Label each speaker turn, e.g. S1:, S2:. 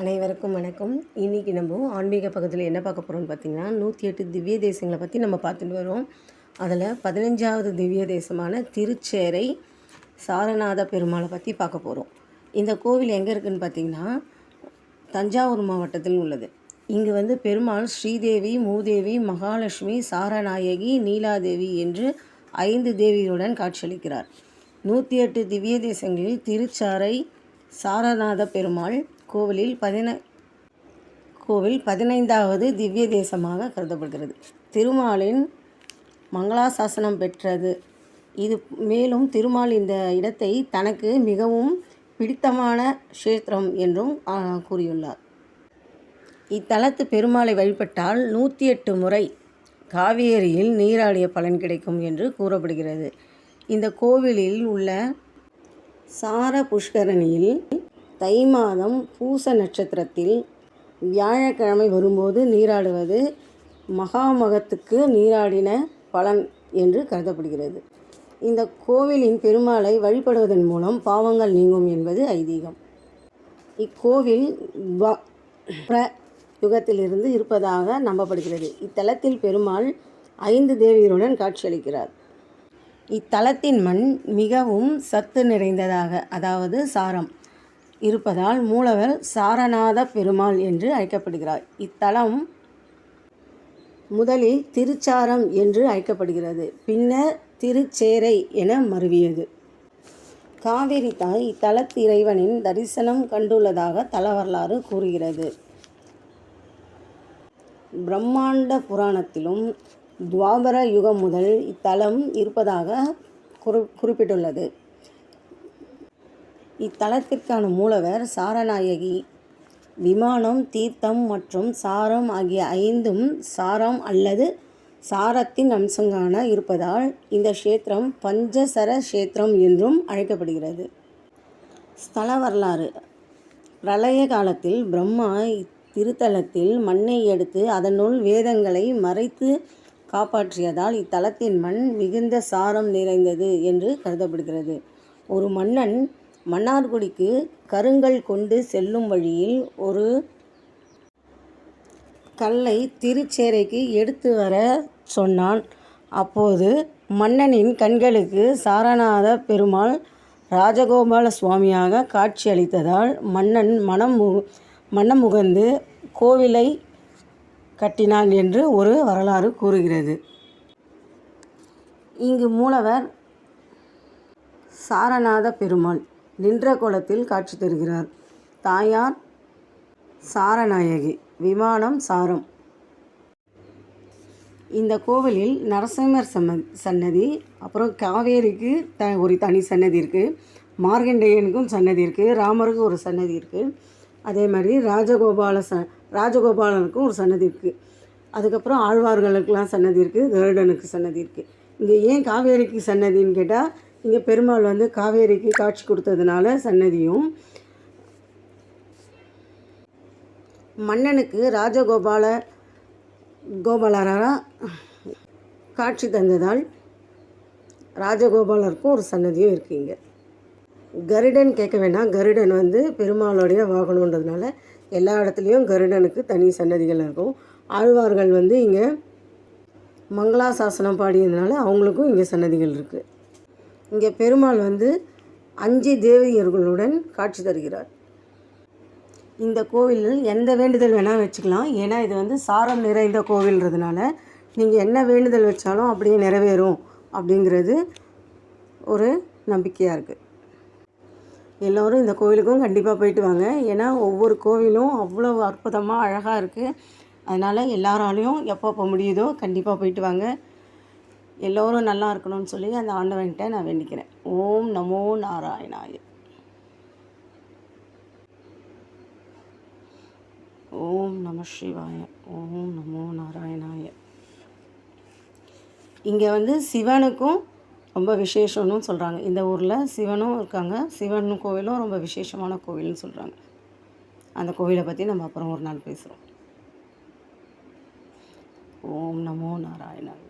S1: அனைவருக்கும் வணக்கம். இன்றைக்கி நம்ம ஆன்மீக பக்கத்தில் என்ன பார்க்க போகிறோம்னு பார்த்தீங்கன்னா நூற்றி எட்டு திவ்ய தேசங்களை பற்றி நம்ம பார்த்துட்டு வரோம். அதில் பதினஞ்சாவது திவ்ய தேசமான திருச்சேரை சாரநாத பெருமாளை பற்றி பார்க்க போகிறோம் இந்த கோவில் எங்கே இருக்குதுன்னு பார்த்தீங்கன்னா தஞ்சாவூர் மாவட்டத்தில் உள்ளது. இங்கு வந்து பெருமாள் ஸ்ரீதேவி மூதேவி மகாலட்சுமி சாரநாயகி நீலாதேவி என்று ஐந்து தேவிகளுடன் காட்சியளிக்கிறார். நூற்றி எட்டு திவ்ய தேசங்களில் திருச்சாரை சாரநாத பெருமாள் கோவிலில் பதின கோவில் பதினைந்தாவது திவ்ய தேசமாக கருதப்படுகிறது. திருமாலின் மங்களாசாசனம் பெற்றது. இது மேலும் திருமால் இந்த இடத்தை தனக்கு மிகவும் பிடித்தமான க்ஷேத்திரம் என்றும் கூறியுள்ளார். இத்தலத்து பெருமாளை வழிபட்டால் நூற்றி எட்டு முறை காவேரியில் நீராடிய பலன் கிடைக்கும் என்று கூறப்படுகிறது. இந்த கோவிலில் உள்ள சார புஷ்கரணியில் தை மாதம் பூச நட்சத்திரத்தில் வியாழக்கிழமை வரும்போது நீராடுவது மகாமகத்துக்கு நீராடின பலன் என்று கருதப்படுகிறது. இந்த கோவிலின் பெருமாளை வழிபடுவதன் மூலம் பாவங்கள் நீங்கும் என்பது ஐதீகம். இக்கோவில் பிர யுகத்திலிருந்து இருப்பதாக நம்பப்படுகிறது. இத்தலத்தில் பெருமாள் ஐந்து தேவியருடன் காட்சியளிக்கிறார். இத்தலத்தின் மண் மிகவும் சத்து நிறைந்ததாக அதாவது சாரம். இருப்பதால் மூலவர் சாரநாத பெருமாள் என்று அழைக்கப்படுகிறார். இத்தலம் முதலில் திருச்சாரம் என்று அழைக்கப்படுகிறது. பின்னர் திருச்சேரை என மருவியது. காவேரி தாய் இத்தலத்து இறைவனின் தரிசனம் கண்டுள்ளதாக தல வரலாறு கூறுகிறது. பிரம்மாண்ட புராணத்திலும் துவாபர யுகம் முதல் இத்தலம் இருப்பதாக குறி குறிப்பிட்டுள்ளது. இத்தலத்திற்கான மூலவர் சாரநாயகி. விமானம் தீர்த்தம் மற்றும் சாரம் ஆகிய ஐந்தும் சாரம் அல்லது சாரத்தின் அம்சங்கான இருப்பதால் இந்த க்ஷேத்திரம் பஞ்சசர க்ஷேத்திரம் என்றும் அழைக்கப்படுகிறது. ஸ்தல வரலாறு. பிரளய காலத்தில் பிரம்மா இத்திருத்தலத்தில் மண்ணை எடுத்து அதனுள் வேதங்களை மறைத்து காப்பாற்றியதால் இத்தலத்தின் மண் மிகுந்த சாரம் நிறைந்தது என்று கருதப்படுகிறது. ஒரு மன்னன் மன்னார்குடிக்கு கருங்கல் கொண்டு செல்லும் வழியில் ஒரு கல்லை திருச்சேரைக்கு எடுத்து வர சொன்னான். அப்போது மன்னனின் கண்களுக்கு சாரநாத பெருமாள் ராஜகோபால சுவாமியாக காட்சியளித்ததால் மன்னன் மனம் மு முகந்து கோவிலை கட்டினான் என்று ஒரு வரலாறு கூறுகிறது. இங்கு மூலவர் சாரநாத பெருமாள். நின்ற கோலத்தில் காட்சி தருகிறார். தாயார் சாரநாயகி. விமானம் சாரம். இந்த கோவிலில் நரசிம்மர் சம்ம சன்னதி அப்புறம் காவேரிக்கு த ஒரு தனி சன்னதி இருக்குது மார்கண்டேயனுக்கும் சன்னதி இருக்குது ராமருக்கும் ஒரு சன்னதி இருக்குது அதே மாதிரி ராஜகோபால ச ராஜகோபாலனுக்கும் ஒரு சன்னதி இருக்குது அதுக்கப்புறம் ஆழ்வார்களுக்கெலாம் சன்னதி இருக்குது கருடனுக்கு சன்னதி இருக்குது இங்கே ஏன் காவேரிக்கு சன்னதின்னு கேட்டால் இங்கே பெருமாள் வந்து காவேரிக்கு காட்சி கொடுத்ததுனால சன்னதியும். மன்னனுக்கு ராஜகோபால கோபாலராக காட்சி தந்ததால் ராஜகோபாலருக்கும் ஒரு சன்னதியும் இருக்குது இங்கே. கருடன் கேட்க வேண்டாம். கருடன் வந்து பெருமாளுடைய வாகனன்றதுனால எல்லா இடத்துலையும் கருடனுக்கு தனி சன்னதிகள் இருக்கும். ஆழ்வார்கள் வந்து இங்கே மங்களாசாசனம் பாடியதுனால அவங்களுக்கும் இங்கே சன்னதிகள் இருக்குது இங்கே பெருமாள் வந்து அஞ்சு தேவியர்களுடன் காட்சி தருகிறார். இந்த கோவிலில் எந்த வேண்டுதல் வேணால் வச்சுக்கலாம். ஏன்னா இது வந்து சாரம் நிறைந்த கோவில்ன்றதுனால நீங்கள் என்ன வேண்டுதல் வச்சாலும் அப்படியே நிறைவேறும் அப்படிங்கிறது ஒரு நம்பிக்கையாக இருக்குது எல்லோரும் இந்த கோவிலுக்கும் கண்டிப்பாக போயிட்டு வாங்க. ஏன்னா ஒவ்வொரு கோவிலும் அவ்வளோ அற்புதமாக அழகாக இருக்குது அதனால் எல்லாராலையும் எப்போ முடியுதோ கண்டிப்பாக போயிட்டு வாங்க. எல்லோரும் நல்லா இருக்கணும்னு சொல்லி அந்த ஆண்டவன்கிட்ட நான் வேண்டிக்கிறேன். ஓம் நமோ நாராயணாய. ஓம் நம சிவாய ஓம் நமோ நாராயணாய. இங்கே வந்து சிவனுக்கும் ரொம்ப விசேஷம்னு சொல்கிறாங்க இந்த ஊரில் சிவனும் இருக்காங்க சிவன் கோவிலும் ரொம்ப விசேஷமான கோவில்னு சொல்கிறாங்க அந்த கோவிலை பற்றி நம்ம அப்புறம் ஒரு நாள் பேசுகிறோம் ஓம் நமோ நாராயணாய.